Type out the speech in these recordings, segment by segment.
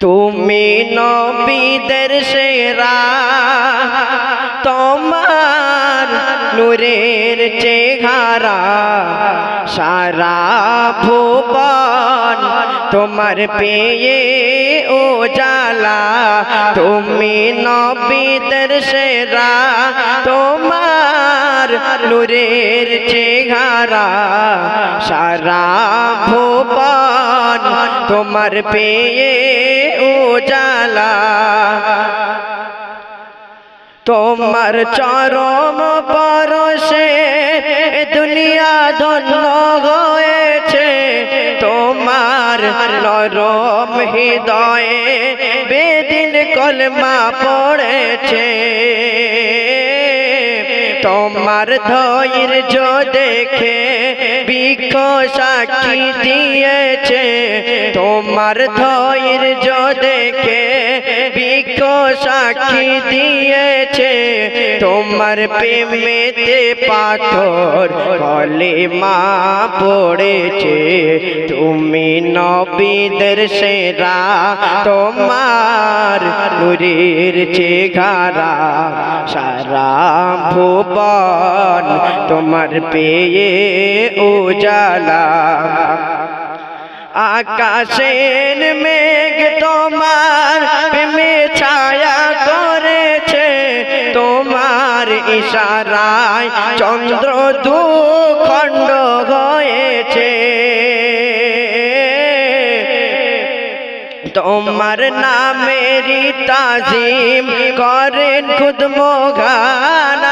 তুমি নবীদের সেরা, তোমার নূরের চেহারা, সারা ভুবন তোমার পেয়ে ও জালা তুমি নবীদের সেরা, তোমার নূরের চেহারা, সারা ভুবন তোমার পেয়ে উজালা। তোমার চরম পরশে দুনিয়া ধন্য হয়েছে, তোমার নরম হৃদয়ে বেদিন কলমা পড়েছে তোমার ধৈর্য দেখে বৃক্ষ সাক্ষী দিয়েছে। তোমার ধৈর্য দেখে বৃক্ষ সাক্ষী দিয়েছে। তোমার প্রেমেতে পাথর কলে মা পড়েছে। তুমি নবীদের সেরা, তোমার নুরের চেহারা, সারা ভুবন তোমার পেয়ে উজালা। আকাশের মেঘ তোমার প্রেমে ছায়া করেছে। তোমার ইশারায় চন্দ্র দু খণ্ড হয়েছে। তোমার নামেরই তাজিম করেন খুদ মোগান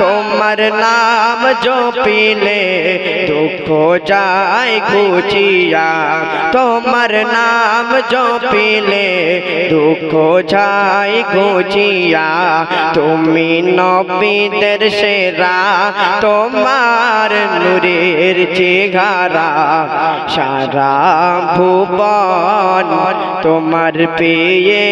তোমার নাম জপিলে দুঃখ যায় ঘুচিয়া তোমার নাম জপিলে, দুঃখ যায় ঘুচিয়া তুমি নবীদের সেরা, তোমার নূরের চেহারা, সারা ভুবন তোমার পেয়ে